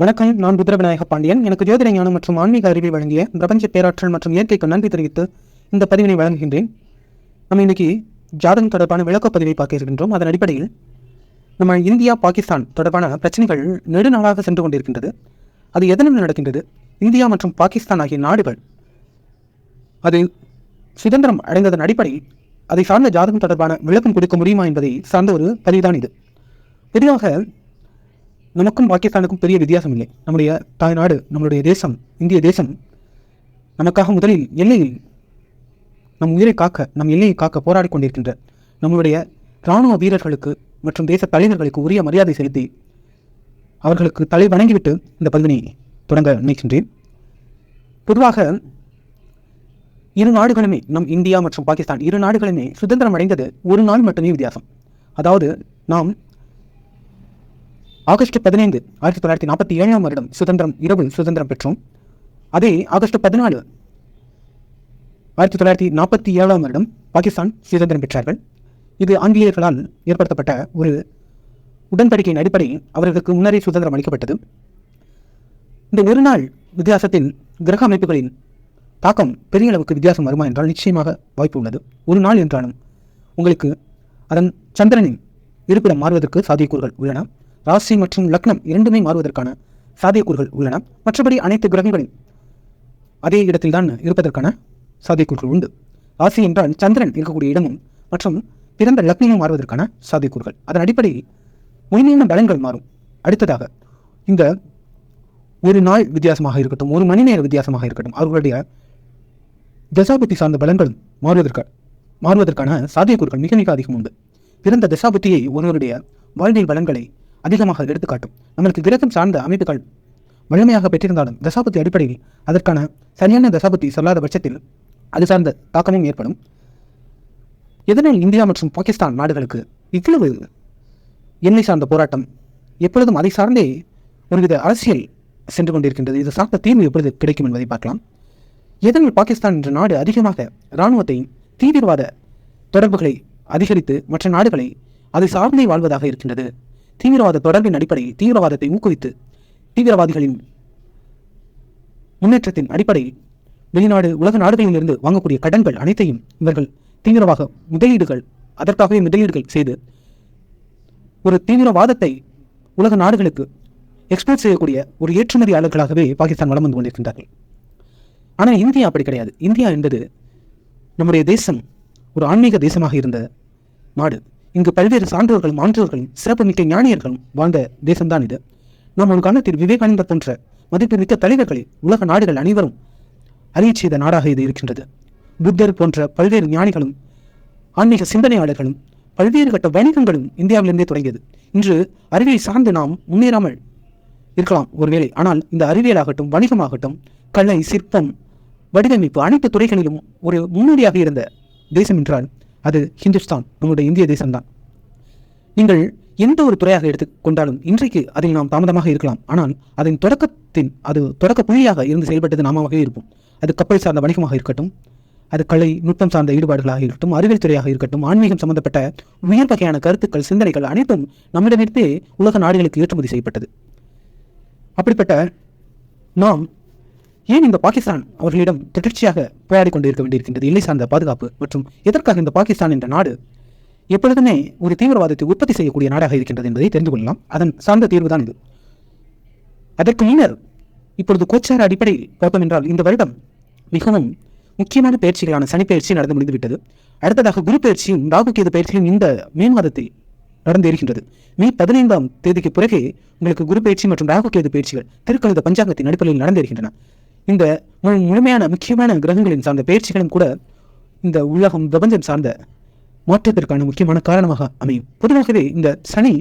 வணக்கம் நான் ருத்ரவிநாயக பாண்டியன். எனக்கு ஜோதிட ஞானம் மற்றும் ஆன்மீக அறிவை வழங்கிய பிரபஞ்ச பேராற்றல் மற்றும் இயற்கைக்கு நன்றி தெரிவித்து இந்த பதிவினை வழங்குகின்றேன். நம்ம இன்னைக்கு ஜாதகம் தொடர்பான விளக்கப் பதிவை பார்க்க இருக்கின்றோம். அதன் அடிப்படையில் நம்ம இந்தியா பாகிஸ்தான் தொடர்பான பிரச்சனைகள் நெடுநாளாக சென்று கொண்டிருக்கின்றது. அது எதனால் நடக்கின்றது? இந்தியா மற்றும் பாகிஸ்தான் ஆகிய நாடுகள் அது சுதந்திரம் அடைந்ததன் அடிப்படையில் அதை சார்ந்த ஜாதகம் தொடர்பான விளக்கம் கொடுக்க முடியுமா என்பதை சார்ந்த ஒரு பதிவுதான் இது. பொதுவாக நமக்கும் பாகிஸ்தானுக்கும் பெரிய வித்தியாசம் இல்லை நம்முடைய தாய்நாடு நம்மளுடைய தேசம் இந்திய தேசம் நமக்காக முதலில் எல்லையில் நம் உயிரை காக்க நம் எல்லையை காக்க போராடி கொண்டிருக்கின்ற நம்மளுடைய இராணுவ வீரர்களுக்கு மற்றும் தேச தலைவர்களுக்கு உரிய மரியாதை செலுத்தி அவர்களுக்கு தலை வணங்கிவிட்டு இந்த பதிவினை தொடங்க நினைக்கின்றேன். பொதுவாக இரு நாடுகளுமே நம் இந்தியா மற்றும் பாகிஸ்தான் இரு நாடுகளுமே சுதந்திரம் அடைந்தது ஒரு நாள் மட்டுமே வித்தியாசம். அதாவது நாம் ஆகஸ்ட் பதினைந்து ஆயிரத்தி தொள்ளாயிரத்தி நாற்பத்தி ஏழாம் வருடம் சுதந்திரம் இரவு சுதந்திரம் பெற்றோம். அதே ஆகஸ்ட் பதினாலு ஆயிரத்தி தொள்ளாயிரத்தி நாற்பத்தி ஏழாம் வருடம் பாகிஸ்தான் சுதந்திரம் பெற்றார்கள். இது ஆங்கிலேயர்களால் ஏற்படுத்தப்பட்ட ஒரு உடன்படிக்கையின் அடிப்படையில் அவர்களுக்கு முன்னரே சுதந்திரம் அளிக்கப்பட்டது. இந்த ஒரு நாள் வித்தியாசத்தில் கிரக அமைப்புகளின் தாக்கம் பெரிய அளவுக்கு வித்தியாசம் வருமா என்றால் நிச்சயமாக வாய்ப்பு உள்ளது. ஒரு நாள் என்றாலும் உங்களுக்கு அதன் சந்திரனின் இருப்பிடம் மாறுவதற்கு சாத்தியக்கூறுகள் உள்ளன. ராசி மற்றும் லக்னம் இரண்டுமே மாறுவதற்கான சாத்தியக்கூறுகள் உள்ளன. மற்றபடி அனைத்து கிரகங்களும் அதே இடத்தில்தான் இருப்பதற்கான சாத்தியக்கூறுகள் உண்டு. ராசி என்றால் சந்திரன் இருக்கக்கூடிய இடமும் மற்றும் பிறந்த லக்னமும் மாறுவதற்கான சாத்தியக்கூறுகள். அதன் அடிப்படையில் முழுமையான பலன்கள் மாறும். அடுத்ததாக இந்த ஒரு நாள் வித்தியாசமாக இருக்கட்டும் ஒரு மணி நேர வித்தியாசமாக இருக்கட்டும் அவர்களுடைய தசாபுத்தி சார்ந்த பலன்கள் மாறுவதற்கு மாறுவதற்கான சாத்தியக்கூறுகள் மிக மிக அதிகம் உண்டு. பிறந்த தசாபுத்தியை ஒருவருடைய வாழ்வியல் பலன்களை அதிகமாக எடுத்துக்காட்டும். நம்மளுக்கு கிரகம் சார்ந்த அமைப்புகள் வலிமையாக பெற்றிருந்தாலும் தசாபத்தி அடிப்படையில் அதற்கான சரியான தசாபத்தி சொல்லாத பட்சத்தில் அது சார்ந்த தாக்கமும் ஏற்படும். எதனால் இந்தியா மற்றும் பாகிஸ்தான் நாடுகளுக்கு இவ்வளவு எண்ணெய் சார்ந்த போராட்டம் எப்பொழுதும் அதை சார்ந்தே ஒருவித அரசியல் சென்று கொண்டிருக்கின்றது? இது சார்ந்த தீர்வு எப்பொழுது கிடைக்கும் என்பதை பார்க்கலாம். எதனால் பாகிஸ்தான் என்ற நாடு அதிகமாக இராணுவத்தை தீவிரவாத தொடர்புகளை அதிகரித்து மற்ற நாடுகளை அதை சார்ந்தே வாழ்வதாக இருக்கின்றது? தீவிரவாத தொடர்பின் அடிப்படையில் தீவிரவாதத்தை ஊக்குவித்து தீவிரவாதிகளின் முன்னேற்றத்தின் அடிப்படையில் வெளிநாடு உலக நாடுகளிலிருந்து வாங்கக்கூடிய கடன்கள் அனைத்தையும் இவர்கள் தீவிரவாக முதலீடுகள் அதற்காகவே முதலீடுகள் செய்து ஒரு தீவிரவாதத்தை உலக நாடுகளுக்கு எக்ஸ்போர்ட் செய்யக்கூடிய ஒரு ஏற்றுமதியாளர்களாகவே பாகிஸ்தான் வளம் வந்து கொண்டிருக்கின்றார்கள். ஆனால் இந்தியா அப்படி கிடையாது. இந்தியா என்பது நம்முடைய தேசம் ஒரு ஆன்மீக தேசமாக இருந்த நாடு. இங்கு பல்வேறு சான்றோர்களும் ஆன்றோர்களும் சிறப்புமிக்க ஞானியர்களும் வாழ்ந்த தேசம்தான் இது. நாம் ஒரு காலத்தில் விவேகானந்தர் போன்ற மதிப்புமிக்க தலைவர்களை உலக நாடுகள் அனைவரும் அறியச் செய்த நாடாக இது இருக்கின்றது. புத்தர் போன்ற பல்வேறு ஞானிகளும் ஆன்மீக சிந்தனையாளர்களும் பல்வேறு கட்ட வணிகங்களும் இந்தியாவிலிருந்தே தொடங்கியது. இன்று அறிவியல் சார்ந்து நாம் முன்னேறாமல் இருக்கலாம் ஒருவேளை. ஆனால் இந்த அறிவியலாகட்டும் வணிகமாகட்டும் கலை சிற்பம் வடிவமைப்பு அனைத்து துறைகளிலும் ஒரு முன்னோடியாக இருந்த தேசம் என்றால் அது ஹிந்துஸ்தான் நம்முடைய இந்திய தேசம்தான். நீங்கள் எந்த ஒரு துறையாக எடுத்துக்கொண்டாலும் இன்றைக்கு அதில் நாம் தாமதமாக இருக்கலாம். ஆனால் அதன் தொடக்கத்தின் அது தொடக்க புள்ளியாக இருந்து செயல்பட்டது நாமவே இருப்போம். அது கப்பல் சார்ந்த வணிகமாக இருக்கட்டும் அது கலை நுட்பம் சார்ந்த ஈடுபாடுகளாக இருக்கட்டும் அறிவியல் துறையாக இருக்கட்டும் ஆன்மீகம் சம்பந்தப்பட்ட உயர் வகையான கருத்துக்கள் சிந்தனைகள் அனைத்தும் நம்மிடமிருந்தே உலக நாடுகளுக்கு ஏற்றுமதி செய்யப்பட்டது. அப்படிப்பட்ட நாம் ஏன் இந்த பாகிஸ்தான் அவர்களிடம் தொடர்ச்சியாக போராடி கொண்டிருக்க வேண்டியிருக்கின்றது? எல்லை சார்ந்த பாதுகாப்பு மற்றும் எதற்காக இந்த பாகிஸ்தான் என்ற நாடு எப்பொழுதுமே ஒரு தீவிரவாதத்தை உற்பத்தி செய்யக்கூடிய நாடாக இருக்கின்றது என்பதை தெரிந்து கொள்ளலாம். அதன் சார்ந்த தீர்வு தான் இது. அதற்கு முன்னர் இப்பொழுது கோச்சார அடிப்படையில் பார்த்தோம் என்றால் இந்த வருடம் மிகவும் முக்கியமான பயிற்சிகளான சனி பயிற்சி நடந்து முடிந்துவிட்டது. அடுத்ததாக குரு பயிற்சியும் ராகு கேது பயிற்சியும் இந்த மே மாதத்தில் நடந்து இருக்கின்றது. மே பதினைந்தாம் தேதிக்கு பிறகு உங்களுக்கு குரு பயிற்சி மற்றும் ராகு கேது பயிற்சிகள் திருக்கழுத பஞ்சாங்கத்தின் அடிப்படையில் நடந்து இருக்கின்றன. இந்த முழுமையான முக்கியமான கிரகங்களின் சார்ந்த பயிற்சிகளும் கூட இந்த உலகம் பிரபஞ்சம் சார்ந்த மாற்றத்திற்கான முக்கியமான காரணமாக அமையும். பொதுவாகவே இந்த சனி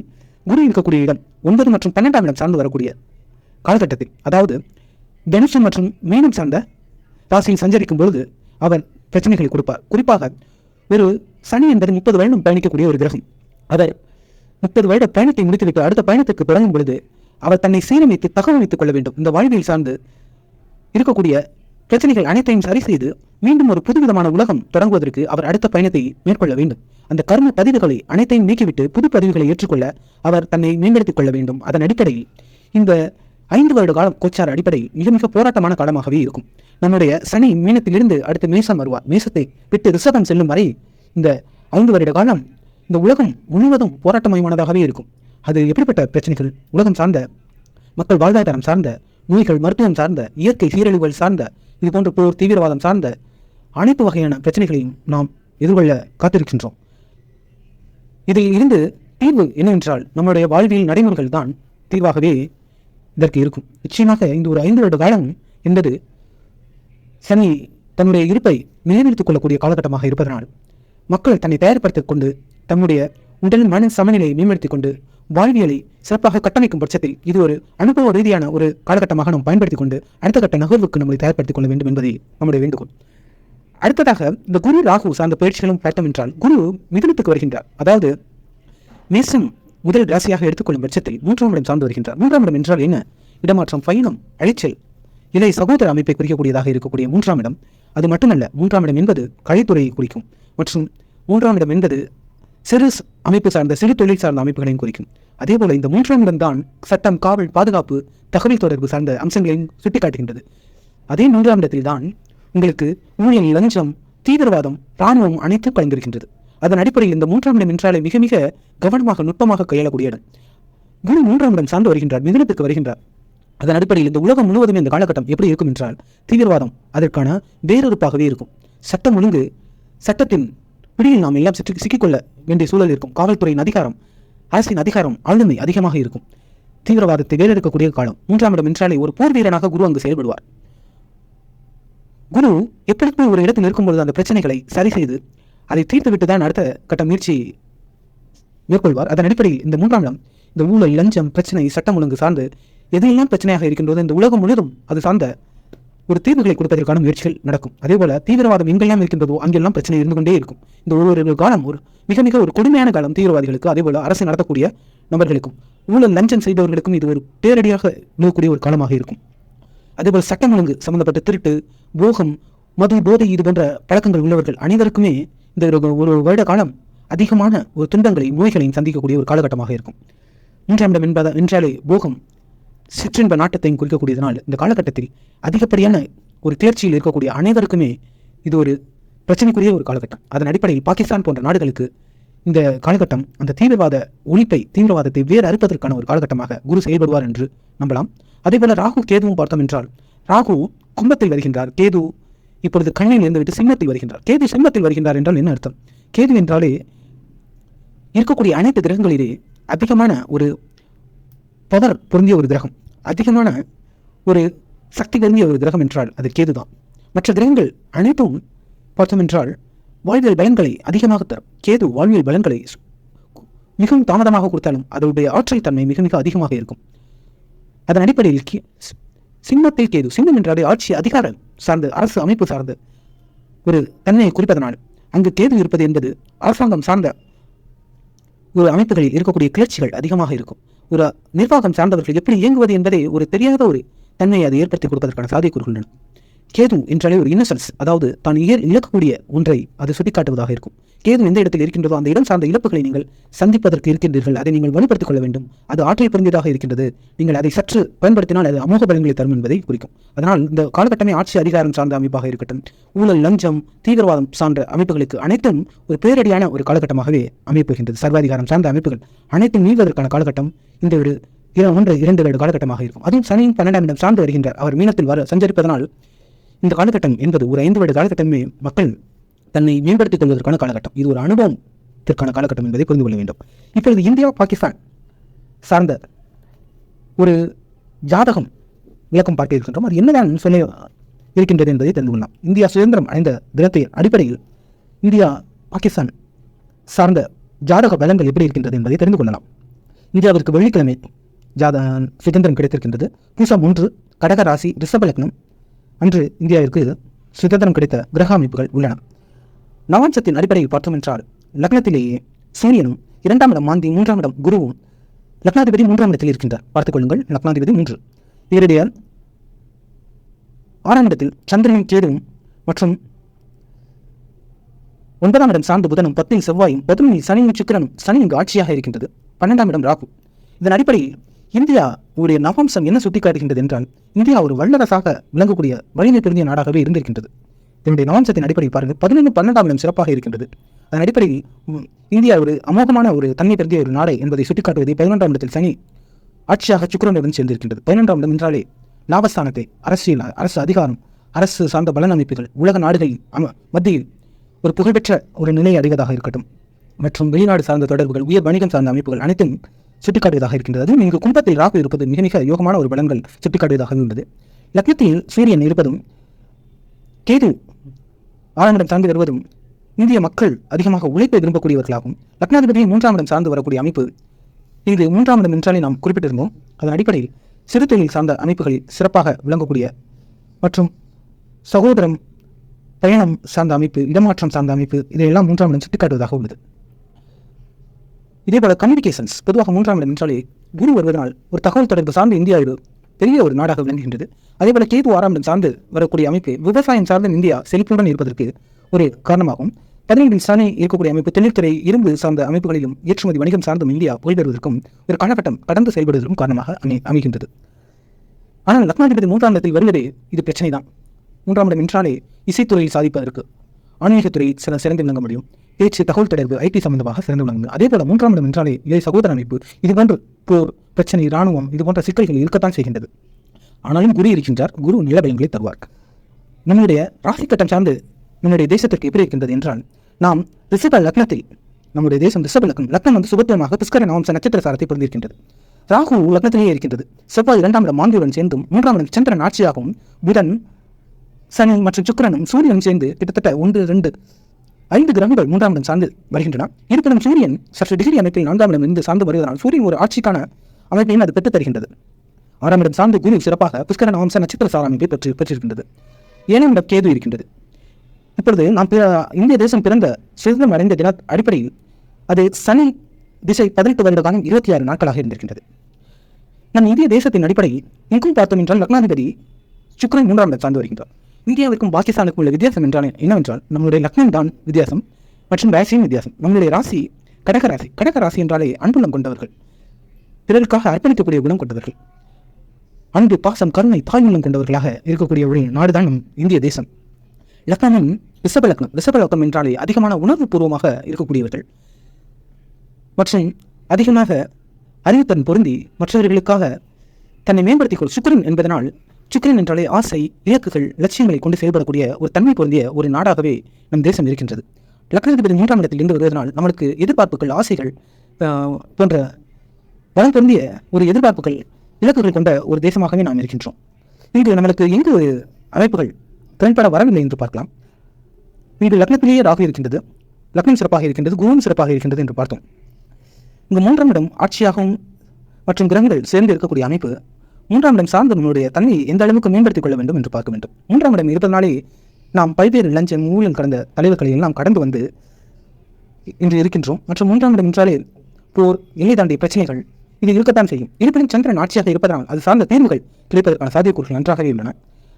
குரு இருக்கக்கூடிய இடம் ஒன்பது மற்றும் பன்னெண்டாம் இடம் சார்ந்து வரக்கூடிய காலகட்டத்தில் அதாவது தனுஷம் மற்றும் மீனம் சார்ந்த ராசியில் சஞ்சரிக்கும் பொழுது அவர் பிரச்சனைகளை கொடுப்பார். குறிப்பாக ஒரு சனி என்பது முப்பது வருடம் பயணிக்கக்கூடிய ஒரு கிரகம். அவர் முப்பது வருட பயணத்தை முடித்துவிட்டு அடுத்த பயணத்திற்கு தொடங்கும் பொழுது அவர் தன்னை சீரமைத்து தகவமைத்துக் கொள்ள வேண்டும். இந்த வாழ்வியல் சார்ந்து இருக்கக்கூடிய பிரச்சனைகள் அனைத்தையும் சரி செய்து மீண்டும் ஒரு புதுவிதமான உலகம் தொடங்குவதற்கு அவர் அடுத்த பயணத்தை மேற்கொள்ள வேண்டும். அந்த கர்ம பதிவுகளை அனைத்தையும் நீக்கிவிட்டு புது பதிவுகளை ஏற்றுக்கொள்ள அவர் தன்னை மேம்படுத்திக் கொள்ள வேண்டும். அதன் அடிப்படையில் இந்த ஐந்து வருட காலம் கோச்சார அடிப்படையில் மிக மிக போராட்டமான காலமாகவே இருக்கும். நம்முடைய சனி மீனத்திலிருந்து அடுத்து மேசம் வருவார் மேசத்தை விட்டு ரிஷபம் செல்லும் வரை இந்த ஐந்து வருட காலம் இந்த உலகம் முழுவதும் போராட்டமயமானதாகவே இருக்கும். அது எப்படிப்பட்ட பிரச்சனைகள்? உலகம் சார்ந்த மக்கள் வாழ்வாதாரம் சார்ந்த நோய்கள் மருத்துவம் சார்ந்த இயற்கை சீரழிவுகள் சார்ந்த இது போன்ற போர் தீவிரவாதம் சார்ந்த அனைத்து வகையான பிரச்சனைகளையும் நாம் எதிர்கொள்ள காத்திருக்கின்றோம். இதில் இருந்து தீர்வு என்னவென்றால் நம்முடைய வாழ்வியல் நடைமுறைகள் தான் தீர்வாகவே இதற்கு இருக்கும். நிச்சயமாக இந்த ஒரு ஐந்து வருட காலம் என்பது சனி தன்னுடைய இருப்பை நிலைநிறுத்திக் கொள்ளக்கூடிய காலகட்டமாக இருப்பதனால் மக்கள் தன்னை தயார்படுத்திக் கொண்டு தன்னுடைய உடல் மன சமநிலையை மேம்படுத்திக் கொண்டு வாழ்வியலை சிறப்பாக கட்டமைக்கும் பட்சத்தில் இது ஒரு அனுபவ ரீதியான ஒரு காலகட்டமாக நாம் பயன்படுத்திக் கொண்டு அடுத்த கட்ட நகர்வுக்கு நம்மளை தயார்படுத்திக் கொள்ள வேண்டும் என்பதை நம்முடைய வேண்டுகோள். அடுத்ததாக இந்த குரு ராகு சார்ந்த பயிற்சிகளும் பார்த்தோம் என்றால் குரு மிதனத்துக்கு வருகின்றார். அதாவது மேசம் முதல் ராசியாக எடுத்துக்கொள்ளும் பட்சத்தில் மூன்றாம் இடம் சார்ந்து வருகின்றார். மூன்றாம் இடம் என்றால் என்ன? இடமாற்றம் பயணம் அழைச்சல் இலை சகோதர அமைப்பை குறிக்கக்கூடியதாக இருக்கக்கூடிய மூன்றாம் இடம். அது மட்டுமல்ல மூன்றாம் இடம் என்பது கலைத்துறையை குறிக்கும். மற்றும் மூன்றாம் இடம் என்பது சிறு அமைப்பு சார்ந்த சிறு தொழில் சார்ந்த அமைப்புகளையும் குறிக்கும். அதே போல இந்த மூன்றாம் இடம் தான் சட்டம் காவல் பாதுகாப்பு தகவல் தொடர்பு சார்ந்த அம்சங்களையும் சுட்டிக்காட்டுகின்றது. அதே மூன்றாம் இடத்தில் தான் உங்களுக்கு ஊழல் லஞ்சம் தீவிரவாதம் இராணுவம் அனைத்தும் கலந்திருக்கின்றது. அதன் அடிப்படையில் இந்த மூன்றாம் இடம் என்றாலே மிக மிக கவனமாக நுட்பமாக கையாளக்கூடிய இடம். குரு மூன்றாம் இடம் சார்ந்து வருகின்றார் மிதனத்துக்கு வருகின்றார். அதன் அடிப்படையில் இந்த உலகம் முழுவதுமே இந்த காலகட்டம் எப்படி இருக்கும் என்றால் தீவிரவாதம் அதற்கான வேறொருப்பாகவே இருக்கும். சட்டம் ஒழுங்கு சட்டத்தின் பிடியில் நாம் எல்லாம் சிக்கி சிக்கிக்கொள்ள வேண்டிய சூழல் இருக்கும். காவல்துறையின் அதிகாரம் அரசின் அதிகாரம் ஆளுமை அதிகமாக இருக்கும். தீவிரவாதத்தை வேறெடுக்கக்கூடிய காலம். மூன்றாம் இடம் என்றாலே ஒரு போர் வீரனாக குரு அங்கு செயல்படுவார். குரு எப்பொழுதுமே ஒரு இடத்தில் இருக்கும்பொழுது அந்த பிரச்சனைகளை சரி செய்து அதை தீர்த்துவிட்டு தான் அடுத்த கட்ட முயற்சி மேற்கொள்வார். அதன் அடிப்படையில் இந்த மூன்றாம் இடம் இந்த ஊழல் லஞ்சம் பிரச்சனை சட்டம் ஒழுங்கு சார்ந்து எதையெல்லாம் பிரச்சனையாக இருக்கின்றதோ இந்த உலகம் முழுவதும் அது சார்ந்த ஒரு தீர்வுகளை கொடுப்பதற்கான முயற்சிகள் நடக்கும். அதே போல தீவிரவாதம் எங்கெல்லாம் இருக்கின்றதோ அங்கெல்லாம் பிரச்சனை இருந்து கொண்டே இருக்கும். இந்த ஒரு காலம் ஒரு மிக மிக ஒரு கொடுமையான காலம் தீவிரவாதிகளுக்கு. அதே போல அரசு நடத்தக்கூடிய நபர்களுக்கும் ஊழல் லஞ்சம் செய்பவர்களுக்கும் இது ஒரு பேரடியாக விழுகக்கூடிய ஒரு காலமாக இருக்கும். அதேபோல் சட்டம் ஒழுங்கு சம்பந்தப்பட்ட திருட்டு போகம் மது போதை இது போன்ற பழக்கங்கள் உள்ளவர்கள் அனைவருக்குமே இந்த ஒரு ஒரு வருட காலம் அதிகமான ஒரு துன்பங்களையும் நோய்களையும் சந்திக்கக்கூடிய ஒரு காலகட்டமாக இருக்கும். இன்றாம் இடம் என்பதால் என்றாலே போகம் சிற்றின்ப நாட்டத்தையும் குறிக்கக்கூடியதனால் இந்த காலகட்டத்தில் அதிகப்படியான ஒரு தேர்ச்சியில் இருக்கக்கூடிய அனைவருக்குமே இது ஒரு பிரச்சனைக்குரிய ஒரு காலகட்டம். அதன் அடிப்படையில் பாகிஸ்தான் போன்ற நாடுகளுக்கு இந்த காலகட்டம் அந்த தீவிரவாத ஒழிப்பை தீவிரவாதத்தை வேறு அறுப்பதற்கான ஒரு காலகட்டமாக குரு செயல்படுவார் என்று நம்பலாம். அதேபோல ராகு கேதுவும் பார்த்தோம் என்றால் ராகு கும்பத்தில் வருகின்றார். கேது இப்பொழுது கண்ணில் இருந்துவிட்டு சிம்மத்தில் வருகின்றார். கேது சிம்மத்தில் வருகின்றார் என்றால் என்ன அர்த்தம்? கேது என்றாலே இருக்கக்கூடிய அனைத்து கிரகங்களிலே அதிகமான ஒரு பவர் பொருந்திய ஒரு கிரகம். அதிகமான ஒரு சக்தி பொருந்திய ஒரு கிரகம் என்றால் அது கேதுதான். மற்ற கிரகங்கள் அனைத்தும் பார்த்தோம் என்றால் வாழ்வியல் பயன்களை அதிகமாக தரும். கேது வாழ்வியல் பலன்களை மிகவும் தாமதமாக கொடுத்தாலும் அதனுடைய ஆற்றல் தன்மை மிக மிக அதிகமாக இருக்கும். அதன் அடிப்படையில் கே- சிம்மத்தில் கேது சிம்மம் என்றாலே ஆட்சி அதிகாரம் சார்ந்த அரசு அமைப்பு சார்ந்த ஒரு தன்மையை குறிப்பதனால் அங்கு கேது இருப்பது என்பது அரசாங்கம் சார்ந்த ஒரு அமைப்புகளில் இருக்கக்கூடிய கிளர்ச்சிகள் அதிகமாக இருக்கும். ஒரு நிர்வாகம் சார்ந்தவர்கள் எப்படி இயங்குவது என்பதை ஒரு தெரியாத ஒரு தன்மையை அதை ஏற்படுத்தி கொடுப்பதற்கான சாத்தியக்கூறுகள் கேது என்றாலே ஒரு இன்னசென்ஸ் அதாவது தான் இழக்கக்கூடிய ஒன்றை அது சுட்டிக்காட்டுவதாக இருக்கும். கேது எந்த இடத்தில் இருக்கின்றதோ அந்த இடம் சார்ந்த இழப்புகளை நீங்கள் சந்திப்பதற்கு இருக்கின்றீர்கள். அதை நீங்கள் வலுப்படுத்திக் கொள்ள வேண்டும். அது ஆற்றல் பிறந்ததாக இருக்கின்றது. நீங்கள் அதை சற்று பயன்படுத்தினால் அது அமோக பலன்களை தரும் என்பதை குறிக்கும். அதனால் இந்த காலகட்டமே ஆட்சி அதிகாரம் சார்ந்த அமைப்பாக இருக்கட்டும். ஊழல் லஞ்சம் தீவிரவாதம் சார்ந்த அமைப்புகளுக்கு அனைத்தும் ஒரு பேரடியான ஒரு காலகட்டமாகவே அமைப்புகின்றது. சர்வாதிகாரம் சார்ந்த அமைப்புகள் அனைத்தும் மீள்வதற்கான காலகட்டம் இந்த ஒரு இர- ஒன்று இரண்டு வருட காலகட்டமாக இருக்கும். அதுவும் சனியின் பன்னெண்டாம் இடம் சார்ந்து வருகின்றார். அவர் மீனத்தில் வர சஞ்சரிப்பதனால் இந்த காலகட்டம் என்பது ஒரு ஐந்து வருட காலகட்டமே மக்கள் தன்னை மேம்படுத்திக் கொள்வதற்கான காலகட்டம். இது ஒரு அனுபவத்திற்கான காலகட்டம் என்பதை புரிந்து கொள்ள வேண்டும். இப்பொழுது இந்தியா பாகிஸ்தான் சார்ந்த ஒரு ஜாதகம் விளக்கம் பார்க்க இருக்கின்றோம். அது என்னதான் சொல்ல இருக்கின்றது என்பதை தெரிந்து கொள்ளலாம். இந்தியா சுதந்திரம் அடைந்த தினத்தின் அடிப்படையில் இந்தியா பாகிஸ்தான் சார்ந்த ஜாதக பலங்கள் எப்படி இருக்கின்றது என்பதை தெரிந்து கொள்ளலாம். இந்தியாவிற்கு வெள்ளிக்கிழமை ஜாத சுதந்திரம் கிடைத்திருக்கின்றது. பூசம் ஒன்று கடக ராசி ரிஷப லக்னம் அன்று இந்தியாவிற்கு சுதந்திரம் கிடைத்த கிரக அமைப்புகள் உள்ளன. நவாம்சத்தின் அடிப்படையில் பார்த்தோம் என்றால் லக்னத்திலேயே சூரியனும் இரண்டாம் இடம் மாந்தி மூன்றாம் இடம் குருவும் லக்னாதிபதி மூன்றாம் இடத்தில் இருக்கின்றார். பார்த்துக் கொள்ளுங்கள். லக்னாதிபதி மூன்று. இவருடைய ஆறாம் இடத்தில் சந்திரனும் கேதுவும் மற்றும் ஒன்பதாம் இடம் சார்ந்த புதனும் பத்தில் செவ்வாயும் பதினொன்று சனியும் சுக்கிரனும் சனி இங்கு ஆட்சியாக இருக்கின்றது. பன்னெண்டாம் இடம் ராகு. இதன் அடிப்படையில் இந்தியா உடைய நவம்சம் என்ன சுட்டிக்காட்டுகின்றது என்றால் இந்தியா ஒரு வல்லரசாக விளங்கக்கூடிய வலிமை பெருந்திய நாடாகவே இருந்திருக்கின்றது. இதனுடைய நவம்சத்தின் அடிப்படையில் பாருங்கள். பதினொன்று பன்னெண்டாம் இடம் சிறப்பாக இருக்கின்றது. அதன் அடிப்படையில் இந்தியா ஒரு அமோகமான ஒரு தன்மை பெருந்திய ஒரு நாடு என்பதை சுட்டிக்காட்டுவதை பதினொன்றாம் இடத்தில் சனி ஆட்சியாக சுக்கரனுடன் சேர்ந்திருக்கின்றது. பதினொன்றாம் இடம் என்றாலே லாபஸ்தானத்தை அரசியல் அரசு அதிகாரம் அரசு சார்ந்த பலன் அமைப்புகள் உலக நாடுகளில் மத்தியில் ஒரு புகழ்பெற்ற ஒரு நிலையை அடைவதாக இருக்கட்டும். மற்றும் வெளிநாடு சார்ந்த தொடர்புகள் உயர் வணிகம் சார்ந்த அமைப்புகள் அனைத்தும் சுட்டிக்காட்டுவதாக இருக்கின்றது. இங்கு கும்பத்தில் ராகு இருப்பது மிக மிக யோகமான ஒரு பலன்கள் சுட்டிக்காட்டுவதாக உள்ளது லக்னத்தில் சூரியன் இருப்பதும் கேது ஆறாம் இடம் சார்ந்து வருவதும் இந்திய மக்கள் அதிகமாக உழைப்பை விரும்பக்கூடியவர்களாகும். லக்னாதிபதியை மூன்றாம் இடம் சார்ந்து வரக்கூடிய அமைப்பு இது மூன்றாம் இடம் என்றாலே நாம் குறிப்பிட்டிருந்தோம். அதன் அடிப்படையில் சிறு தொழில் சார்ந்த அமைப்புகளில் சிறப்பாக விளங்கக்கூடிய மற்றும் சகோதரம் பயணம் சார்ந்த அமைப்பு இடமாற்றம் சார்ந்த அமைப்பு இதையெல்லாம் மூன்றாம் இடம் சுட்டிக்காட்டுவதாக உள்ளது. இதேபோல கம்யூனிகேஷன்ஸ் பொதுவாக மூன்றாம் இடம் என்றாலே குரு வருவதனால் ஒரு தகவல் தொடர்பு சார்ந்து இந்தியா இது பெரிய ஒரு நாடாக விளங்குகின்றது. அதேபோல கேது ஆறாம் இடம் சார்ந்து வரக்கூடிய அமைப்பு விவசாயம் சார்ந்த இந்தியா செழிப்புடன் இருப்பதற்கு ஒரு காரணமாகும். பதினைந்தில் சனி இருக்கக்கூடிய அமைப்பு தொழில்துறை இரும்பு சார்ந்த அமைப்புகளிலும் ஏற்றுமதி வணிகம் சார்ந்தும் இந்தியா புகழ்பெறுவதற்கும் ஒரு காலகட்டம் கடந்து செயல்படுவதற்கும் காரணமாக அமை அமைகின்றது. ஆனால் லக்னாதிபதி மூன்றாம் இடத்தில் வருவதே இது பிரச்சனை தான் மூன்றாம் இடம் என்றாலே இசைத்துறையில் சாதிப்பதற்கு ஆன்மீகத்துறை சில சிறந்து விளங்க முடியும். பேச்சு தகவல் தொடர்பு ஐடி சம்பந்தமாக சிறந்து விளங்குது அதே போல மூன்றாம் இடம் என்றாலே இதை சகோதர அமைப்பு இது போன்ற போர் பிரச்சனை இராணுவம் இது போன்ற சிக்கல்கள் இருக்கத்தான் செய்கின்றது. ஆனாலும் குரு இருக்கின்றார் குரு நிலபயங்களை தருவார். நம்முடைய ராசி கட்டம் சார்ந்து நம்முடைய தேசத்திற்கு எப்படி இருக்கின்றது என்றால் நாம் ரிஷப லக்னத்தில் நம்முடைய தேசம் ரிஷப லக்னம் லக்னம் வந்து சுபத்திரமாக புஷ்கர நவம்ச நட்சத்திர சாரத்தை பிறந்திருக்கின்றது. ராகு லக்னத்திலேயே இருக்கின்றது. செவ்வாய் இரண்டாம் இடம் மாந்தியுடன் சேர்ந்தும் மூன்றாம் இடம் சந்திரன் ஆட்சியாகவும் புதன் சனி மற்றும் சுக்கரனும் சூரியனும் சேர்ந்து கிட்டத்தட்ட ஒன்று ரெண்டு ஐந்து கிரகங்கள் மூன்றாம் இடம் சார்ந்து வருகின்றன. இருப்பினும் சூரியன் சற்று டிகிரி அமைப்பில் நான்காம் இடம் இருந்து சார்ந்து வருவதனால் சூரியன் ஒரு ஆட்சிக்கான அமைப்பையும் அது பெற்றுத் தருகின்றது. ஆறாம் இடம் சார்ந்து குரு சிறப்பாக புஷ்கர நவம்ச நட்சத்திர சார அமைப்பை பெற்று பெற்றிருக்கின்றது. ஏழாம் இடம் கேது இருக்கின்றது. இப்பொழுது நாம் பிற இந்திய தேசம் பிறந்த சுதந்திரம் அடைந்த தின அடிப்படையில் அது சனி திசை பதினெட்டு வருட காலம் இருபத்தி ஆறு நாட்களாக இருந்திருக்கின்றது. நம் இந்திய தேசத்தின் அடிப்படையில் இங்கும் பார்த்தோம் என்றால் லக்னாதிபதி சுக்கிரன் மூன்றாம் இடம் சார்ந்து வருகின்றார். இந்தியாவிற்கும் பாகிஸ்தானுக்கும் உள்ள வித்தியாசம் என்றால் என்னவென்றால் நம்மளுடைய லக்னம் தான் வித்தியாசம் மற்றும் ராசியும் வித்தியாசம். நம்மளுடைய ராசி கடக ராசி. கடக ராசி என்றாலே அன்புள்ளம் கொண்டவர்கள். பிறருக்காக அர்ப்பணிக்கக்கூடிய குணம் கொண்டவர்கள். அன்பு பாசம் கருணை தாய்மூலம் கொண்டவர்களாக இருக்கக்கூடிய ஒரு நாடுதான் நம் இந்திய தேசம். லக்னமும் ரிஷப லக்னம். ரிஷப லக்னம் என்றாலே அதிகமான உணர்வு பூர்வமாக இருக்கக்கூடியவர்கள். மற்றும் அதிகமாக அறிவுத்தன் பொருந்தி மற்றவர்களுக்காக தன்னை மேம்படுத்திக் கொள். சுக்கிரன் என்பதனால் சுக்கிரன் என்றாலே ஆசை இலக்குகள் லட்சியங்களை கொண்டு செயல்படக்கூடிய ஒரு தன்மை பொருந்திய ஒரு நாடாகவே நம் தேசம் இருக்கின்றது. லக்னாதிபதி மூன்றாம் இடத்தில் இருந்து வருவதனால் நம்மளுக்கு எதிர்பார்ப்புகள் ஆசைகள் போன்ற வளம் பொருந்திய ஒரு எதிர்பார்ப்புகள் இலக்குகள் கொண்ட ஒரு தேசமாகவே நாம் இருக்கின்றோம். இங்கு நம்மளுக்கு எங்கு அமைப்புகள் திறன்பட வரவில்லை என்று பார்க்கலாம். இங்கு லக்னத்திலேயே ராகு இருக்கின்றது. லக்னம் சிறப்பாக இருக்கின்றது குருவும் சிறப்பாக இருக்கின்றது என்று பார்த்தோம். இங்கு மூன்றாம் இடம் ஆட்சியாகவும் மற்றும் கிரகங்கள் சேர்ந்து இருக்கக்கூடிய அமைப்பு மூன்றாம் இடம் சார்ந்த நம்முடைய தன்மையை எந்த அளவுக்கு மேம்படுத்திக் கொள்ள வேண்டும் என்று பார்க்க வேண்டும். மூன்றாம் இடம் இருப்பதனாலே நாம் பல்வேறு லஞ்சம் ஊழல் கடந்த தலைவர்களை எல்லாம் கடந்து வந்து இன்று இருக்கின்றோம். மற்றும் மூன்றாம் இடம் என்றாலே போர் எல்லை தாண்டிய பிரச்சனைகள் இது இருக்கத்தான் செய்யும். இருப்பினும் சந்திரன் ஆட்சியாக இருப்பதனால் அது சார்ந்த தேர்வுகள் கிடைப்பதற்கான சாத்தியக்கூறுகள் நன்றாகவே உள்ளன.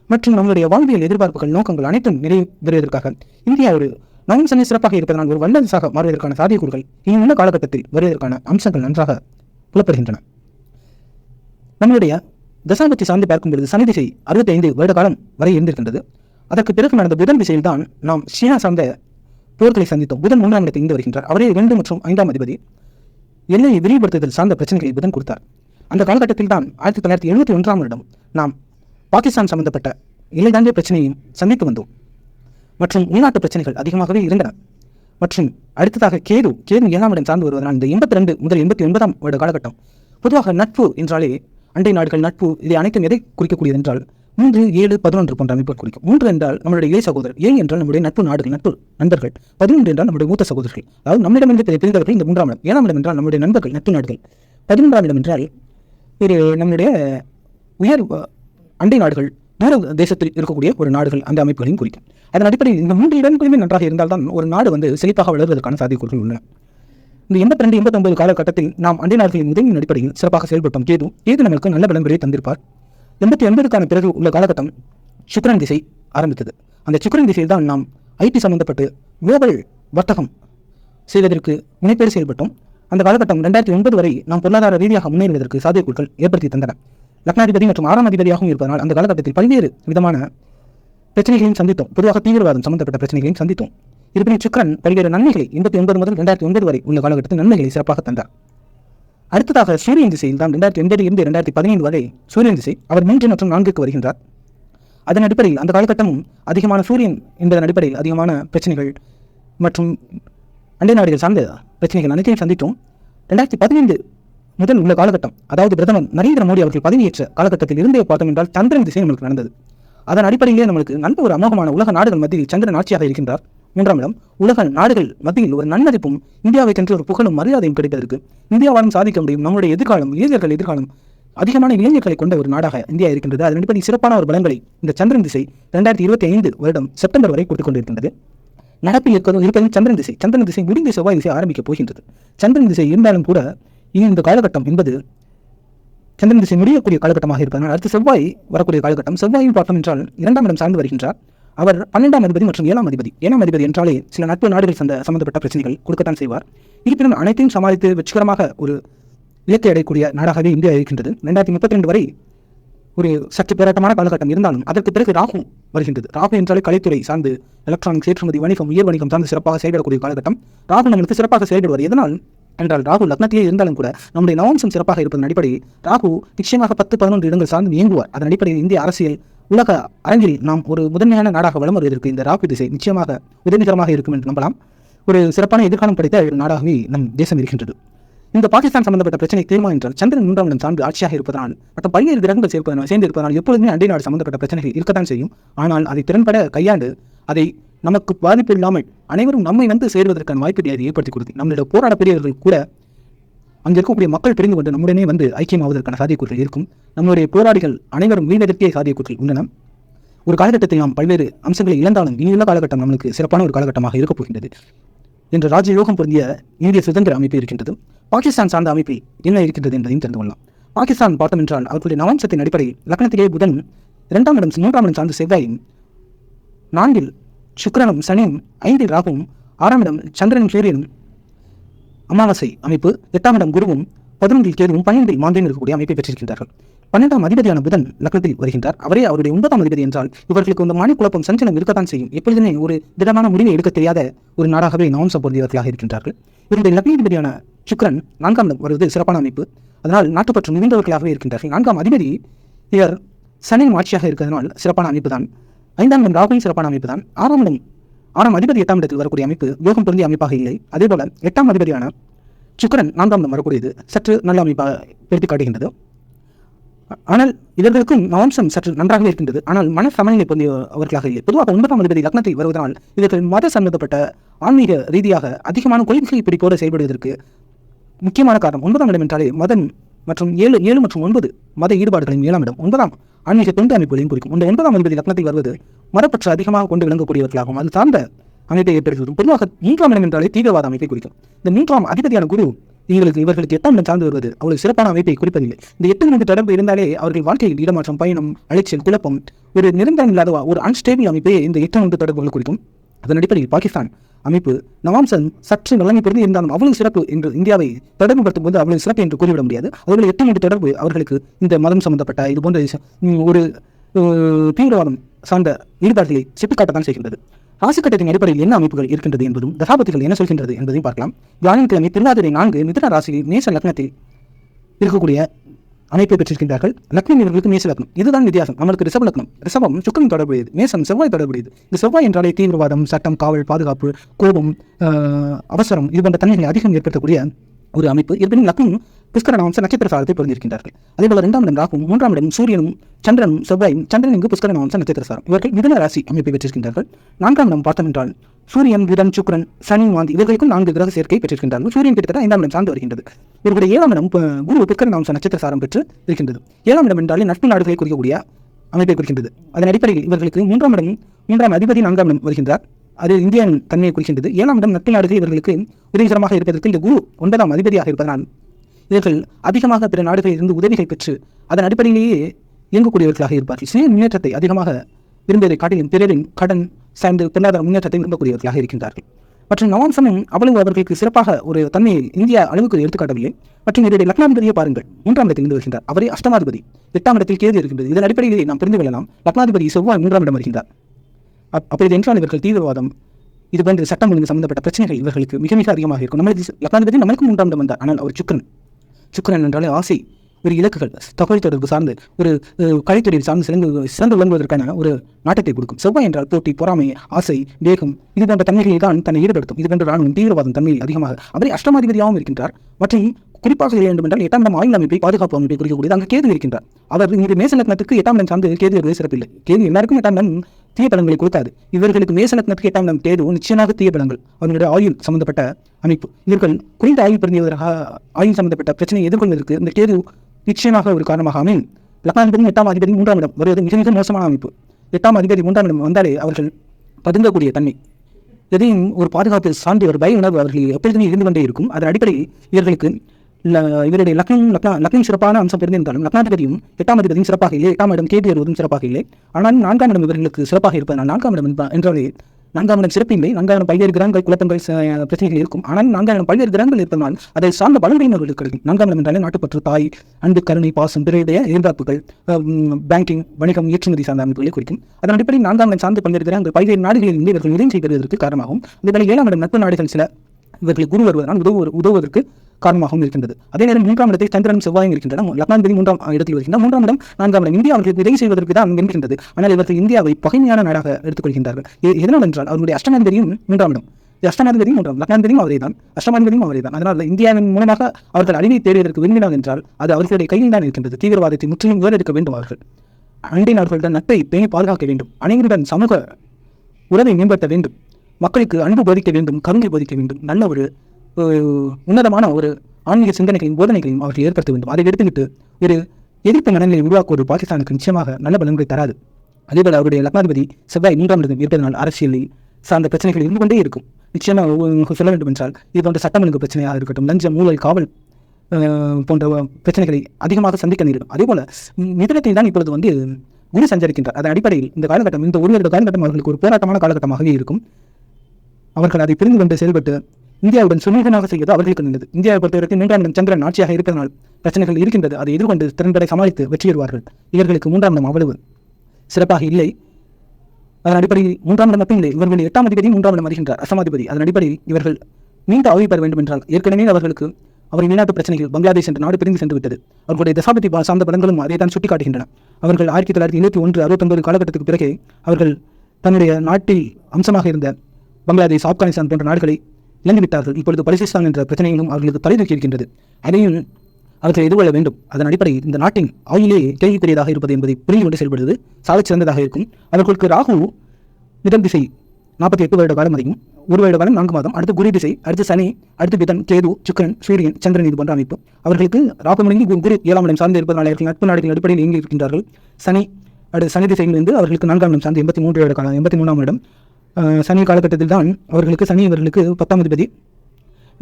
மற்றும் நம்முடைய வாழ்வியல் எதிர்பார்ப்புகள் நோக்கங்கள் அனைத்தும் நிறைவேறுவதற்காக இந்தியா ஒரு நவம் சனி சிறப்பாக இருப்பதனால் ஒரு வல்லரசாக மாறுவதற்கான சாத்தியக்கூறுகள் இனி உள்ள காலகட்டத்தில் வருவதற்கான அம்சங்கள் நன்றாக புலப்படுகின்றன. நம்மளுடைய தசாபத்தி சார்ந்து பார்க்கும் பொழுது சனி திசை அறுபத்தி ஐந்து வருட காலம் வரை இருந்திருக்கின்றது. அதற்கு பிறகு நடந்த புதன் திசையில் தான் நாம் சீனா சார்ந்த போர்களை சந்தித்தோம். புதன் மூன்றாம் இடத்தை இருந்து வருகின்றார். அவரே இரண்டு மற்றும் ஐந்தாம் அதிபதி. எல்லையை விரிவுபடுத்துதல் சார்ந்த பிரச்சனைகளை புதன் கொடுத்தார். அந்த காலகட்டத்தில் தான் ஆயிரத்தி தொள்ளாயிரத்தி எழுபத்தி ஒன்றாம் வருடம் நாம் பாகிஸ்தான் சம்பந்தப்பட்ட எல்லை தாண்டிய பிரச்சனையும் சந்தித்து வந்தோம். மற்றும் உள்நாட்டு பிரச்சனைகள் அதிகமாகவே இருந்தன. மற்றும் அடுத்ததாக கேது கேது ஏழாம் இடம் சார்ந்து வருவதனால் இந்த எண்பத்தி ரெண்டு முதல் எண்பத்தி ஒன்பதாம் வருட காலகட்டம் பொதுவாக நட்பு என்றாலே அண்டை நாடுகள் நட்பு இதை அனைத்தும் எதை குறிக்கக்கூடியது என்றால் மூன்று ஏழு பதினொன்று போன்ற அமைப்புகள் குறிக்கும். மூன்று என்றால் நம்மளுடைய இளைய சகோதரர் ஏழு என்றால் நம்முடைய நட்பு நாடுகள் நட்பு நண்பர்கள் பதினொன்று என்றால் நம்முடைய மூத்த சகோதரர்கள். அதாவது நம்மிடமிருந்து தெரிந்தவர்கள் இந்த மூன்றாம் இடம். ஏழாம் இடம் என்றால் நம்முடைய நண்பர்கள் நட்பு நாடுகள். பதினொன்றாம் இடம் என்றால் இது நம்முடைய உயர் அண்டை நாடுகள் தூர தேசத்தில் இருக்கக்கூடிய ஒரு நாடுகள் அந்த அமைப்புகளையும் குறிக்கும். அதன் அடிப்படையில் இந்த மூன்று இடங்களுமே நன்றாக இருந்தால்தான் ஒரு நாடு வந்து செழிப்பாக வளர்வதற்கான சாத்தியக்கூறுகள் உள்ளன. இந்த எண்பத்தி ரெண்டு எண்பத்தொன்பது காலகட்டத்தில் நாம் அண்டை நாடுகளின் உதவியின் அடிப்படையில் சிறப்பாக செயல்பட்டோம். கேது ஏது நமக்கு நல்ல விளம்பரை தந்திருப்பார்? எண்பத்தி ஒன்பதுக்கான பிறகு உள்ள காலகட்டம் சுக்கரன் திசை ஆரம்பித்தது. அந்த சுக்கரன் திசையில் தான் நாம் ஐடி சம்பந்தப்பட்டு குளோபல் வர்த்தகம் செய்வதற்கு முனைப்பேறு செயல்பட்டோம். அந்த காலகட்டம் ரெண்டாயிரத்தி ஒன்பது வரை நாம் பொருளாதார ரீதியாக முன்னேறுவதற்கு சாத்தியக்கூறுகள் ஏற்படுத்தி தந்தன. லக்னாதிபதி மற்றும் ஆறாம் அதிபதியாகவும் இருப்பதனால் அந்த காலகட்டத்தில் பல்வேறு விதமான பிரச்சனைகளையும் சந்தித்தோம். பொதுவாக தீவிரவாதம் சம்பந்தப்பட்ட பிரச்சனைகளையும் சந்தித்தோம். இருப்பினும் சுக்கரன் பல்வேறு நன்மைகளை எண்பத்தி ஒன்பது முதல் ரெண்டாயிரத்தி ஒன்பது வரை உள்ள காலகட்டத்தில் நன்மைகளை சிறப்பாக தந்தார். அடுத்ததாக சூரியன் திசையில் தான் ரெண்டாயிரத்தி ஒன்பது இருந்து ரெண்டாயிரத்தி பதினைந்து வரை சூரியன் திசை அவர் மூன்று மற்றும் நான்குக்கு வருகின்றார். அதன் அடிப்படையில் அந்த காலகட்டமும் அதிகமான சூரியன் என்பதன் அடிப்படையில் அதிகமான பிரச்சனைகள் மற்றும் அண்டை நாடுகள் சார்ந்த பிரச்சனைகள் அனைத்தையும் சந்தித்தோம் ரெண்டாயிரத்தி பதினைந்து முதல் உள்ள காலகட்டம் அதாவது பிரதமர் நரேந்திர மோடி அவர்கள் பதவியேற்ற காலகட்டத்தில் இருந்தே பார்த்தோம் என்றால் சந்திரன் திசை நம்மளுக்கு நடந்தது. அதன் அடிப்படையிலே நம்மளுக்கு நல்ல ஒரு அமோகமான உலக நாடுகள் மத்தியில் சந்திரன் ஆட்சியாக இருக்கின்றார். மூன்றாம் இடம் உலக நாடுகள் மத்தியில் ஒரு நன்மதிப்பும் இந்தியாவைக்கென்று ஒரு புகழும் மரியாதையும் கிடைப்பதற்கு இந்தியாவாலும் சாதிக்க முடியும் நம்முடைய எதிர்காலம் இளைஞர்கள் எதிர்காலம் அதிகமான இளைஞர்களை கொண்ட ஒரு நாடாக இந்தியா இருக்கின்றது. அதன் அடிப்படை சிறப்பான ஒரு பலன்களை இந்த சந்திரன் திசை ரெண்டாயிரத்தி இருபத்தி ஐந்து வருடம் செப்டம்பர் வரை கொடுத்துக் கொண்டிருக்கின்றது. நடப்பில் இருப்பது இருப்பதும் சந்திரன் திசை சந்திரன் திசை முடிந்த செவ்வாய் திசை ஆரம்பிக்கப் போகின்றது. சந்திரன் திசை இருந்தாலும் கூட இனி இந்த காலகட்டம் என்பது சந்திரன் திசை முடியக்கூடிய காலகட்டமாக இருப்பதனால் அடுத்து செவ்வாய் வரக்கூடிய காலகட்டம் செவ்வாயின் பார்த்தோம் என்றால் இரண்டாம் இடம் சார்ந்து வருகின்றார். அவர் பன்னெண்டாம் அதிபதி மற்றும் ஏழாம் அதிபதி. ஏழாம் அதிபதி என்றாலே சில நட்பு நாடுகள் சந்த சம்பந்தப்பட்ட பிரச்சனைகள் கொடுக்கத்தான் செய்வார். இருப்பினும் அனைத்தையும் சமாளித்து வெற்றிகரமாக ஒரு இலக்கை அடையக்கூடிய நாடாகவே இந்தியா இருக்கின்றது. ரெண்டாயிரத்தி முப்பத்தி ரெண்டு வரை ஒரு சற்று பேராட்டமான காலகட்டம் இருந்தாலும் அதற்கு பிறகு ராகு வருகின்றது. ராகு என்றாலே கலைத்துறை சார்ந்து எலக்ட்ரானிக்ஸ் ஏற்றுமதி வணிகம் உயர் வணிகம் சார்ந்து சிறப்பாக செயல்படக்கூடிய காலகட்டம். ராகு நம்மளுக்கு சிறப்பாக செயல்படுவது எதனால்? என்றால் ராகு லக்னத்திலே இருந்தாலும் கூட நம்முடைய நவம்சம் சிறப்பாக இருப்பதன் அடிப்படையில் ராகு நிச்சயமாக பத்து பதினொன்று இடங்கள் சார்ந்து இயங்குவார். அதன் அடிப்படையில் இந்திய அரசியல் உலக அரங்கில் நாம் ஒரு முதன்மையான நாடாக வளம் வருவதற்கு இந்த ராகு திசை நிச்சயமாக உதவிகரமாக இருக்கும் என்று நம்பலாம். ஒரு சிறப்பான எதிர்காலம் படைத்த ஒரு நாடாகவே நம் தேசம் இருக்கின்றது. இந்த பாகிஸ்தான் சம்பந்தப்பட்ட பிரச்சனை தீர்மா என்றால் சந்திரன் மூன்றாம் இடம் சார்ந்து ஆட்சியாக இருப்பதனால் மற்றும் பல்வேறு கிரகங்கள் சேர்ப்பதனால் சேர்ந்து இருப்பதனால் எப்பொழுதுமே அண்டை நாடு சம்பந்தப்பட்ட பிரச்சனைகள் இருக்கத்தான் செய்யும். ஆனால் அதை திறன்பட கையாண்டு அதை நமக்கு பாதிப்பு இல்லாமல் அனைவரும் நம்மை வந்து சேர்வதற்கான வாய்ப்பை அது ஏற்படுத்தி கொடுத்து நம்மளோட போராட பெரியவர்கள் கூட அங்கே இருக்கக்கூடிய மக்கள் பிரிந்து கொண்டு நம்முடனே வந்து ஐக்கியமாவதற்கான சாத்தியக்கூறுகள் இருக்கும். நம்மளுடைய போராளிகள் அனைவரும் வீணதற்கே சாத்தியக்கூறுகள் உள்ளன. ஒரு காலகட்டத்தை நாம் பல்வேறு அம்சங்களை இழந்தாலும் இனியுள்ள காலகட்டம் நம்மளுக்கு சிறப்பான ஒரு காலகட்டமாக இருக்கப் போகின்றது என்ற ராஜயோகம் பொருந்திய இந்திய சுதந்திர அமைப்பு இருக்கின்றது. பாகிஸ்தான் சார்ந்த அமைப்பு என்ன இருக்கின்றது என்பதையும் தெரிந்து கொள்ளலாம். பாகிஸ்தான் பார்த்தோம் என்றால் அவர்களுடைய நவம்சத்தின் அடிப்படையில் லக்னத்திலே புதன் இரண்டாம் இடம் மூன்றாம் இடம் சார்ந்த செவ்வாயும் நான்கில் சுக்கிரனும் சனியும் ஐந்தில் ராகுவும் ஆறாம் இடம் சந்திரனும் சூரியனும் அமாவாசை அமைப்பு எட்டாம் இடம் குருவும் பதினொன்றில் கேதுவும் பன்னிரண்டில் மாந்திரன் இருக்கக்கூடிய அமைப்பை பெற்றிருக்கின்றார்கள். பன்னெண்டாம் அதிபதியான புதன் லக்னத்தில் வருகின்றார். அவரே அவருடைய ஒன்பதாம் அதிபதி என்றால் இவர்களுக்கு இந்த மனக்குழப்பம் சஞ்சலம் இருக்கத்தான் செய்யும். எப்பொழுதுமே ஒரு திடமான முடிவை எடுக்க தெரியாத ஒரு நாடாகவே நவம்சம் பொருந்தியவர்களாக இருக்கின்றார்கள். இவருடைய லக்னாதிபதியான சுக்கிரன் நான்காம் இடம் வருவது சிறப்பான அமைப்பு. அதனால் நாட்டுப்பற்று மிகுந்தவர்களாகவே இருக்கின்றார்கள். நான்காம் அதிபதி இவர் சனியின் ஆட்சியாக இருக்கிறதுனால் சிறப்பான அமைப்பு தான் ஐந்தாம் இடம் ராகுவின் சிறப்பான அமைப்பு தான் ஆறாம் இடம் ஆனால் அதிபதி எட்டாம் இடத்தில் வரக்கூடிய அமைப்பு யோகம் பொருந்திய அமைப்பாக இல்லை. அதேபோல எட்டாம் அதிபதியான சுக்கரன் நான்காம் இடம் வரக்கூடியது சற்று நல்ல அமைப்பாக எடுத்து காட்டுகின்றது. ஆனால் இவர்களுக்கும் மாம்சம் சற்று நன்றாகவே இருக்கின்றது. ஆனால் மன சமநிலை பொருந்திய அவர்களாக இல்லை. பொதுவாக ஒன்பதாம் அதிபதி லக்னத்தில் வருவதனால் இவர்கள் மத சம்பந்தப்பட்ட ஆன்மீக ரீதியாக அதிகமான கொள்கை பிடிப்போடு செயல்படுவதற்கு முக்கியமான காரணம் ஒன்பதாம் இடம் என்றாலே மதன் மற்றும் ஏழு ஏழு மற்றும் ஒன்பது மத ஈடுபாடுகளின் ஏழாம் இடம் ஒன்பதாம். ஆன்மீக தொண்டு அமைப்புகளையும் குறிக்கும். இந்த ஒன்பதாம் என்பது லக்னத்தில் வருவது மரப்பற்று அதிகமாக கொண்டு விளங்கக்கூடியவர்களாகும் அது சார்ந்த அமைப்பை ஏற்படுத்துவதும் பொதுவாக மூன்றாம் இடம் என்றாலே தீவிரவாத அமைப்பை குறிக்கும். இந்த மூன்றாம் அதிபதியான குரு இவர்களுக்கு இவர்களுக்கு எட்டாம் இடம் சார்ந்து வருவது அவ்வளவு சிறப்பான அமைப்பை குறிப்பதில்லை. இந்த எட்டு நிமிட தொடர்பு இருந்தாலே அவர்கள் வாழ்க்கையில் இடமாற்றம் பயணம் அலைச்சல் குழப்பம் ஒரு நிரந்தரம் இல்லாத ஒரு அன்ஸ்டேபிள் அமைப்பை இந்த எட்டு நிமிட தொடர்புகள் குறிக்கும். அதன் அடிப்படையில் பாகிஸ்தான் அமைப்பு நவாம்சன் சற்று வழங்கி பிறந்து இருந்தாலும் அவ்வளவு சிறப்பு என்று இந்தியாவை தொடர்புபடுத்தும் போது அவ்வளவு சிறப்பு என்று கூறிவிட முடியாது. அவர்கள் எட்டு நிமிட தொடர்பு அவர்களுக்கு இந்த மதம் சம்பந்தப்பட்ட இது போன்ற ஒரு தீவிரவாதம் சார்ந்த ஈடுபாடுகளை சுட்டிக்காட்டத்தான் செய்கின்றது. ராசிக்கட்டத்தின் அடிப்படையில் என்ன அமைப்புகள் இருக்கின்றது என்பதும் தசாபதிகள் என்ன சொல்கின்றது என்பதையும் பார்க்கலாம். வியாழக்கிழமை திருநாதிரை நான்கு மிதுன ராசியில் நேச லக்னத்தில் இருக்கக்கூடிய அமைப்பை பெற்றிருக்கின்றார்கள். லக்னி இவர்களுக்கு மேச லக்னம். இதுதான் வித்தியாசம். அவர்களுக்கு ரிஷப லக்னம். ரிஷபம் சுக்கரன் தொடர்புடையது. மேசம் செவ்வாய் தொடர்புடையது. இந்த செவ்வாய் என்றாலே தீவிரவாதம் சட்டம் காவல் பாதுகாப்பு கோபம் ஆஹ், அவசரம் இது போன்ற தன்மைகளை அதிகம் ஏற்படுத்தக்கூடிய ஒரு அமைப்பு. இருப்பினும் லக்னம் புஷ்கர நாமச நட்சத்திர சாரத்தை பொருந்திருக்கின்றார்கள் அதேபோல இரண்டாம் இடம் ராகும் மூன்றாம் இடம் சூரியனும் சந்திரனும் செவ்வாயும் சந்திரன் இங்கு புஷ்கர நாமச நட்சத்திர சாரம் இவர்கள் மிதன ராசி அமைப்பை பெற்றிருக்கின்றார்கள். நான்காம் இடம் பார்த்தோம் என்றால் சூரியன் புதன் சுக்கிரன் சனி மாந்தி இவர்களுக்கும் நான்கு கிரக சேர்க்கை பெற்றிருக்கின்றார்கள். சூரியன் கிட்டத்தட்ட ஐந்தாம் இடம் சார்ந்து வருகின்றது. இவர்களுடைய ஏழாம் இடம் குரு புஷ்கர நாமச நட்சத்திர சாரம் பெற்று இருக்கின்றது. ஏழாம் இடம் என்றாலே நட்பு நாடுகளை குறிக்கக்கூடிய அமைப்பை குறிக்கின்றது. அதன் அடிப்படையில் இவர்களுக்கு மூன்றாம் இடம் மூன்றாம் அதிபதி நான்காம் இடம் வருகின்றார். அது இந்தியாவின் தன்மையை குறிக்கின்றது. ஏழாம் இடம் நட்பு நாடுகள் இவர்களுக்கு உதவிகரமாக இருப்பதற்கு இந்த குரு ஒன்பதாம் அதிபதியாக இருப்பதனால் இவர்கள் அதிகமாக பிற நாடுகளில் இருந்து உதவிகள் பெற்று அதன் அடிப்படையிலேயே இயங்கக்கூடியவர்களாக இருப்பார்கள். சுய முன்னேற்றத்தை அதிகமாக விரும்பியதை காட்டிலும் பிறரின் கடன் சார்ந்து பொருளாதார முன்னேற்றத்தை விரும்பக்கூடியவர்களாக இருக்கின்றார்கள். மற்றும் நவாம்சமும் அவ்வளவு அவர்களுக்கு சிறப்பாக ஒரு தன்மையை இந்தியா அளவுக்கு எடுத்துக்காட்டவில்லை. மற்றும் இதனுடைய லக்னாதிபதியை பாருங்கள். மூன்றாம் இடத்தில் இருந்து வருகின்றார். அவரே அஷ்டமாதிபதி. எட்டாம் இடத்தில் கேது இருக்கின்றது. இதன் அடிப்படையில் நாம் தெரிந்து கொள்ளலாம். லக்னாதிபதி செவ்வாய் மூன்றாம் இடம் வருகின்றார். அப்படி என்றால் இவர்கள் தீவிரவாதம் இது போன்ற சட்டம் ஒழுங்கு சம்பந்தப்பட்ட பிரச்சனைகள் இவர்களுக்கு மிக மிக அதிகமாக இருக்கும். நம்ம லக்னாதிபதி நம்மளுக்கு மூன்றாம் இடம் வந்தார். ஆனால் அவர் சுக்கரன். சுக்கரன் என்றாலே ஆசை ஒரு இலக்குகள் தகவல் தொடர்பு சார்ந்து ஒரு கலைத்துறை சார்ந்து சிறந்து சிறந்து விளங்குவதற்கான ஒரு நாட்டத்தை கொடுக்கும். செவ்வாய் என்றால் போட்டி பொறாமை ஆசை வேகம் இது போன்ற தன்மைகளில் தான் தன்னை ஈடுபடுத்தும். இது போன்ற ராணுவம் தீவிரவாதம் தன்மையில் அதிகமாக அவரை அஷ்டமாதிபதியாகவும் இருக்கின்றார். மற்றும் குறிப்பாக சொல்ல வேண்டும் என்றால் எட்டாம் இடம் ஆயுள் அமைப்பை பாதுகாப்பு அமைப்பை குறிக்கக்கூடியது. அங்கே கேது இருக்கின்றார். அவர் இங்கு மேசலக்னத்துக்கு எட்டாம் இடம் சார்ந்து கேது வருவது சிறப்பில்லை. கேது எல்லாருக்கும் எட்டாம் இடம் தீய பலன்களை கொடுக்காது. இவர்களுக்கு மேச கேட்டால் எட்டாம் இடம் நிச்சயமாக தீய பலன்கள். அவர்களுடைய ஆயுள் சம்பந்தப்பட்ட அமைப்பு. இவர்கள் குறைந்த ஆயுள் பிறந்தவராக ஆயுள் சம்பந்தப்பட்ட பிரச்சனையை எதிர்கொள்வதற்கு இந்த தேர்வு நிச்சயமாக ஒரு காரணமாக அமையும். லக்னாதிபதி எட்டாம் அதிபதி மூன்றாம் இடம். வருவது மிக மிக மோசமான அமைப்பு. எட்டாம் அதிபதி மூன்றாம் இடம் வந்தாலே அவர்கள் பதுங்கக்கூடிய தன்மை. எதையும் ஒரு பாதுகாப்பு சார்ந்த ஒரு பய உணர்வு அவர்கள் எப்பொழுதுமே இருந்து கொண்டே இருக்கும். அதன் அடிப்படையில் இவர்களுக்கு இவருடைய லக்னம் லக்னா லக்னம் சிறப்பான அம்சம் பிறந்திருந்தாலும் லக்னாதிபதியும் எட்டாம் அதிபதியும் சிறப்பாக இல்லை எட்டாம் இடம் கேது வருவதும் சிறப்பாக இல்லை. ஆனால் நான்காம் இடம் இவர்களுக்கு சிறப்பாக இருப்பதனால் நான்காம் இடம் என்றாலே நான்காம் இடம் சிறப்பு நான்காம் இடம் பல்வேறு கிரகங்கள் குழப்பங்கள் பிரச்சனைகள் இருக்கும். ஆனால் நான்காம் இடம் பல்வேறு கிரகங்கள் இருப்பதனால் அதை சார்ந்த பலன்களின் அவர்களுக்கு கிடைக்கும் நான்காம் இடம் என்றாலே நாட்டுப்பற்று தாய் அன்பு கருணை பாசம் பிறருடைய எதிர்பார்ப்புகள் பேங்கிங் வணிகம் ஏற்றுமதி சார்ந்த அமைப்புகளை குறிக்கும். அதன் அடிப்படையில் நான்காம் இடம் சார்ந்து பல்வேறு கிரகங்கள் பல்வேறு நாடுகளில் இருந்து இவர்கள் உதவி செய்வதற்கு காரணமாகும். இதேபோல ஏழாம் இடம் நட்பு நாடுகள் சில இவர்கள் குரு வருவதனால் உதவு உதவுவதற்கு காரணமாகவும் இருக்கின்றது. அதே நேரம் மூன்றாம் இடத்தை சந்திரனும் செவ்வாயும் இருக்கின்றன. லக்னாதிபதி மூன்றாம் இடத்தில் வருகின்றன மூன்றாம் இடம் நான்காம் இடம் இந்தியா அவர்களுக்கு உதவி செய்வதற்கு தான் இருக்கின்றது ஆனால் இவர்கள் இந்தியாவை பகைமையான நாடாக எடுத்துக்கொள்கின்றார்கள். எதனால் என்றால் அவருடைய அஷ்டநாதிபதியும் மூன்றாம் இடம். அஷ்டநாதிபதியும் மூன்றாம் லக்னாதிபதியும் அவரே தான் அஷ்டமாதிபதியும் அவரே தான் அதனால் இந்தியாவின் மூலமாக அவர்கள் அழிவை தேடுவதற்கு விரும்பினார் என்றால் அது அவர்களுடைய கையில் தான் இருக்கின்றது. தீவிரவாதத்தை முற்றிலும் வேறெடுக்க வேண்டும் அவர்கள். அண்டை நாடுகளுடன் நட்பை பேணி பாதுகாக்க வேண்டும். அனைவருடன் சமூக உறவை மேம்படுத்த வேண்டும். மக்களுக்கு அன்பு போதிக்க வேண்டும். கருணை போதிக்க வேண்டும். நல்ல ஒரு உன்னதமான ஒரு ஆன்மீக சிந்தனைகளையும் போதனைகளையும் அவற்றை ஏற்படுத்த வேண்டும். அதை எடுத்துக்கிட்டு ஒரு எதிர்ப்பு மனநிலை உருவாக்குவது பாகிஸ்தானுக்கு நிச்சயமாக நல்ல பலன்களை தராது. அதேபோல் அவருடைய லக்னாதிபதி செவ்வாய் மூன்றாம் இடத்தில் இருப்பதனால் அரசியலில் சார்ந்த பிரச்சனைகள் இருந்து கொண்டே இருக்கும். நிச்சயமாக சொல்ல வேண்டும் என்றால் இது போன்ற சட்டம் ஒழுங்கு பிரச்சனையாக இருக்கட்டும் லஞ்சம் ஊழல் காவல் போன்ற பிரச்சனைகளை அதிகமாக சந்திக்க நேரிடும். அதேபோல மிதனத்தில் தான் இப்பொழுது வந்து குரு சஞ்சரிக்கின்றார். அதன் அடிப்படையில் இந்த காலகட்டம் இந்த ஒரு வருட காலகட்டம் அவர்களுக்கு ஒரு போராட்டமான காலகட்டமாகவே இருக்கும். அவர்கள் அதை புரிந்து கொண்டு செயல்பட்டு இந்தியாவுடன் சுமூகமாக செய்வது அவர்களுக்கு நல்லது. இந்தியாவை பொறுத்தவரைக்கும் மூன்றாம் இடம் சந்திரன் ஆட்சியாக இருப்பதனால் பிரச்சனைகள் இருக்கின்றது. அதை எதிர்கொண்டு திறன்பட சமாளித்து வெற்றியேறுவார்கள் இவர்களுக்கு மூன்றாம் இடம் அவ்வளவு. சிறப்பாக இல்லை. அதன் அடிப்படையில் மூன்றாம் இடம் மட்டும் இல்லை இவர்கள் எட்டாம் அதிபதி மூன்றாம் இடம் வருகின்றார். அசமாதிபதி அதன் அடிப்படையில் இவர்கள் மீண்டும் ஆய்வு பெற வேண்டும் என்றால் ஏற்கனவே அவர்களுக்கு அவரின் வெளிநாட்டு பிரச்சனைகள் பங்களாதேஷ் என்ற நாடு பிரிந்து சென்று விட்டது அவர்களுடைய தசாபதி பா- சார்ந்த படங்களும் அதை தான் சுட்டிக்காட்டுகின்றன. அவர்கள் ஆயிரத்தி தொள்ளாயிரத்தி இருபத்தி ஒன்று அறுபத்தொன்பது காலகட்டத்துக்கு பிறகு அவர்கள் தன்னுடைய நாட்டில் அம்சமாக இருந்த பங்களாதேஷ் ஆப்கானிஸ்தான் போன்ற நாடுகளை இழந்துவிட்டார்கள். இப்பொழுது பலிசிஸ்தான் என்ற பிரச்சனையிலும் அவர்களுக்கு தலைதூக்கி இருக்கின்றது. அதையும் அவர்கள் எதிர்கொள்ள வேண்டும். அதன் அடிப்படையில் இந்த நாட்டின் ஆயிலேயே கேள்விக்குரியதாக இருப்பது என்பதை புரிந்து கொண்டு செயல்படுவது சாலச் சிறந்ததாக இருக்கும். அவர்களுக்கு ராகு நிதம் திசை நாற்பத்தி எட்டு வருட காலம் அதையும் ஒரு வருட காலம் நான்கு மாதம். அடுத்து குரு திசை அடுத்து சனி அடுத்து பிதன் கேது சுக்கரன் சூரியன் சந்திரன் இது போன்ற அமைப்பு. அவர்களுக்கு ராகு மணி குரு ஏழாம் இடம் சார்ந்து இருப்பதனால் அவர்கள் நட்பு நாடுகளின் அடிப்படையில் இயங்கி இருக்கின்றார்கள். சனி அடுத்து சனி திசையிலிருந்து அவர்களுக்கு நான்காம் இடம் சார்ந்து எண்பத்தி மூன்று வருட காலம் எண்பத்தி மூணாம் இடம் சனி காலகட்டத்தில் தான் அவர்களுக்கு சனி இவர்களுக்கு பத்தாம் அதிபதி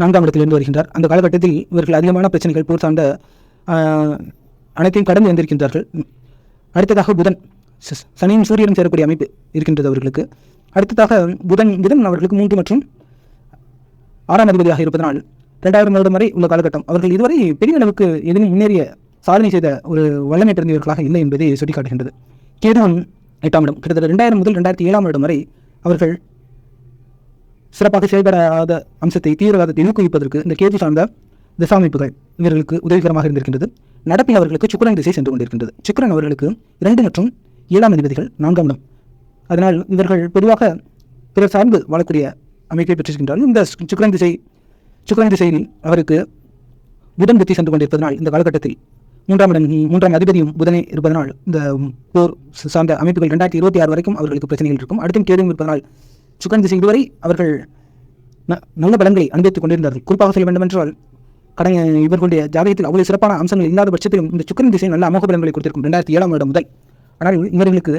நான்காம் இடத்திலிருந்து வருகின்றார். அந்த காலகட்டத்தில் இவர்கள் அதிகமான பிரச்சனைகள் போர் சார்ந்த அனைத்தையும் கடந்து வந்திருக்கின்றார்கள். அடுத்ததாக புதன். சனியும் சூரியனும் சேரக்கூடிய அமைப்பு இருக்கின்றது அவர்களுக்கு. அடுத்ததாக புதன் புதன் அவர்களுக்கு மூன்று மற்றும் ஆறாம் அதிபதியாக இருப்பதனால் ரெண்டாயிரம் வருடம் வரை உள்ள காலகட்டம். அவர்கள் இதுவரை பெரிய அளவுக்கு எதிலும் முன்னேறிய சாதனை செய்த ஒரு வல்லமை பிறந்தவர்களாக இல்லை என்பதை சுட்டிக்காட்டுகின்றது. கேதுவன் எட்டாம் இடம். கிட்டத்தட்ட ரெண்டாயிரம் முதல் ரெண்டாயிரத்தி ஏழாம் வருடம் வரை அவர்கள் சிறப்பாக செயல்படாத அம்சத்தை தீவிரவாதத்தை ஊக்குவிப்பதற்கு இந்த கேது சார்ந்த திசாமைப்புகள் இவர்களுக்கு உதவிகரமாக இருந்திருக்கின்றது. நடப்பில் அவர்களுக்கு சுக்கரன் திசை சென்று கொண்டிருக்கின்றது. சுக்கரன் அவர்களுக்கு இரண்டு மற்றும் ஏழாம் அதிபதிகள் நான்காம் இடம். அதனால் இவர்கள் பொதுவாக பிறர் சார்ந்து வாழக்கூடிய அமைப்பை பெற்றிருக்கின்றார்கள். இந்த சுக்கரன் திசை சுக்கரன் திசையில் அவருக்கு புதன் புத்தி சென்று கொண்டிருப்பதனால் இந்த காலகட்டத்தில் மூன்றாம் இடம் மூன்றாம் அதிபதியும் புதனே இருப்பதனால் இந்த போர் சார்ந்த அமைப்புகள் ரெண்டாயிரத்தி இருபத்தி ஆறு வரைக்கும் அவர்களுக்கு பிரச்சனைகள் இருக்கும். அடுத்தும் கேதுவும் இருப்பதனால் சுக்கரன் திசை இதுவரை அவர்கள் நல்ல பலன்களை அனுபவித்துக் கொண்டிருந்தார்கள். குறிப்பாக சொல்ல வேண்டுமென்றால் கடந்த இவர்களுடைய ஜாதகத்தில் அவ்வளவு சிறப்பான அம்சங்கள் இல்லாத பட்சத்திலும் இந்த சுக்கரன் திசை நல்ல அமோக பலன்களை கொடுத்திருக்கும். ரெண்டாயிரத்தி ஏழாம் வருடம் முதல். ஆனால் இவர்களுக்கு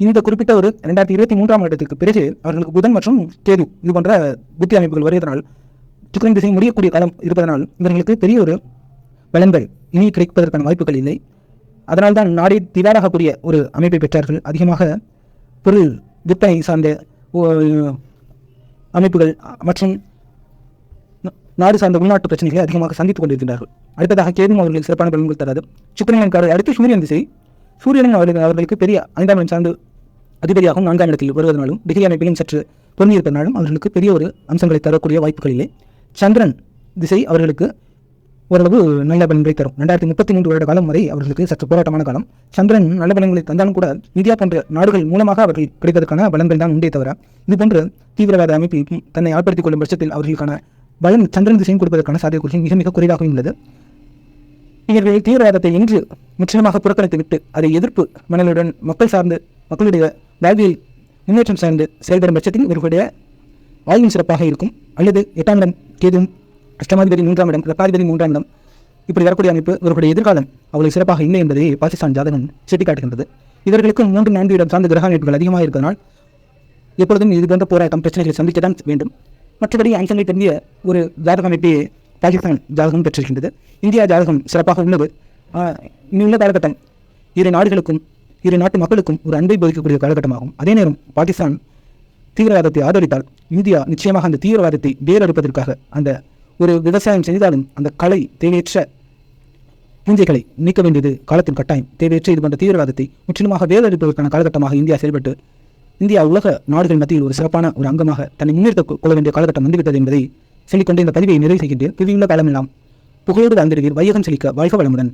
இந்த குறிப்பிட்ட ஒரு ரெண்டாயிரத்தி இருபத்தி மூன்றாம் வருடத்துக்கு பிறகு அவர்களுக்கு புதன் மற்றும் கேது இது போன்ற புத்தி அமைப்புகள் வருவதனால் சுக்கரன் திசை முடியக்கூடிய காலம் இருப்பதனால் இவர்களுக்கு பெரிய ஒரு பலன்கள் இனி கிடைப்பதற்கான வாய்ப்புகள் இல்லை. அதனால்தான் நாடே திவாராகக்கூடிய ஒரு அமைப்பை பெற்றார்கள். அதிகமாக பொருள் விற்பனை சார்ந்த ஓ- அமைப்புகள் மற்றும் நாடு சார்ந்த உள்நாட்டு பிரச்சனைகளை அதிகமாக சந்தித்துக் கொண்டிருக்கின்றார்கள். அடுத்ததாக கேதும் அவர்கள் சிறப்பான பலன்கள் தராது. சுக்கிரனின் காரை அடுத்து சூரியன் திசை. சூரியனின் அவர்கள் அவர்களுக்கு பெரிய ஐந்தாம் இடம் சார்ந்து அதிபதியாகவும் நான்காம் இடத்தில் வருவதனாலும் டிகிரி அமைப்பிலும் சற்று பொருந்தியிருப்பதனாலும் அவர்களுக்கு பெரிய ஒரு அம்சங்களை தரக்கூடிய வாய்ப்புகள் இல்லை. சந்திரன் திசை அவர்களுக்கு ஓரளவு நல்ல பலன்களை தரும். ரெண்டாயிரத்தி முப்பத்தி மூன்று வருட காலம் வரை அவர்களுக்கு சற்று போராட்டமான காலம். சந்திரன் நல்ல பலன்களை தந்தாலும் கூட இந்தியா போன்ற நாடுகள் மூலமாக அவர்கள் கிடைப்பதற்கான பலன்கள் தான் உண்டே தவிர இது போன்ற தீவிரவாத அமைப்பு தன்னை ஆட்படுத்திக் கொள்ளும் பட்சத்தில் அவர்களுக்கான பலன் சந்திரன் திசையும் கொடுப்பதற்கான சாத்தியக்கூறுகள் மிக மிக குறைவாகவும் உள்ளது. இவர்கள் தீவிரவாதத்தை இன்று முற்றிலுமாக புறக்கணித்து விட்டு அதை எதிர்ப்பு மனநிலையுடன் மக்கள் சார்ந்து மக்களுடைய வாழ்வியல் முன்னேற்றம் சார்ந்து செயல்படும் பட்சத்தில் இவர்களுடைய வாழ்வின் சிறப்பாக இருக்கும். அல்லது எட்டாம் இடம் கேதும் அஷ்டமாதிபதி மூன்றாம் இடம் லக்காதிபதி மூன்றாம் இடம். இப்படி வரக்கூடிய அமைப்பு இவர்களுடைய எதிர்காலம் அவ்வளவு சிறப்பாக இல்லை என்பதை பாகிஸ்தான் ஜாதகம் சுட்டிக்காட்டுகின்றது. இவர்களுக்கு மூன்று நான்கு இடம் சார்ந்த கிரக அமைப்புகள் அதிகமாக இருப்பதனால் எப்பொழுதும் இது போன்ற போராட்டம் பிரச்சனைகளை சந்திக்கத்தான் வேண்டும். மற்றபடி அம்சங்களை தெரிந்திய ஒரு ஜாதக அமைப்பை பாகிஸ்தான் ஜாதகம் பெற்றிருக்கின்றது. இந்தியா ஜாதகம் சிறப்பாக உள்ளது. இன்னுள்ள காலகட்டம் இரு நாடுகளுக்கும் இரு நாட்டு மக்களுக்கும் ஒரு அன்பை போதிக்கக்கூடிய காலகட்டமாகும். அதே நேரம் பாகிஸ்தான் தீவிரவாதத்தை ஆதரித்தால் இந்தியா நிச்சயமாக அந்த தீவிரவாதத்தை வேறறுப்பதற்காக அந்த ஒரு விவசாயம் செய்தாலும் அந்த கலை தேவையற்ற பூஞ்சைகளை நீக்க வேண்டியது காலத்தின் கட்டாயம். தேவையற்ற இது போன்ற தீவிரவாதத்தை முற்றிலுமாக வேறறுப்பதற்கான காலகட்டமாக இந்தியா செயல்பட்டு இந்தியா உலக நாடுகள் மத்தியில் ஒரு சிறப்பான ஒரு அங்கமாக தன்னை முன்னெடுத்துக் கொள்ள வேண்டிய காலகட்டம் வந்துவிட்டது என்பதை சொல்லிக்கொண்டு இந்த பதிவை நிறைவு செய்கின்றேன். புவியுள்ள காலமெல்லாம் புகழோடு வாழ்ந்திருவீர் வையகம் செழிக்க வாழ்க வளமுடன்.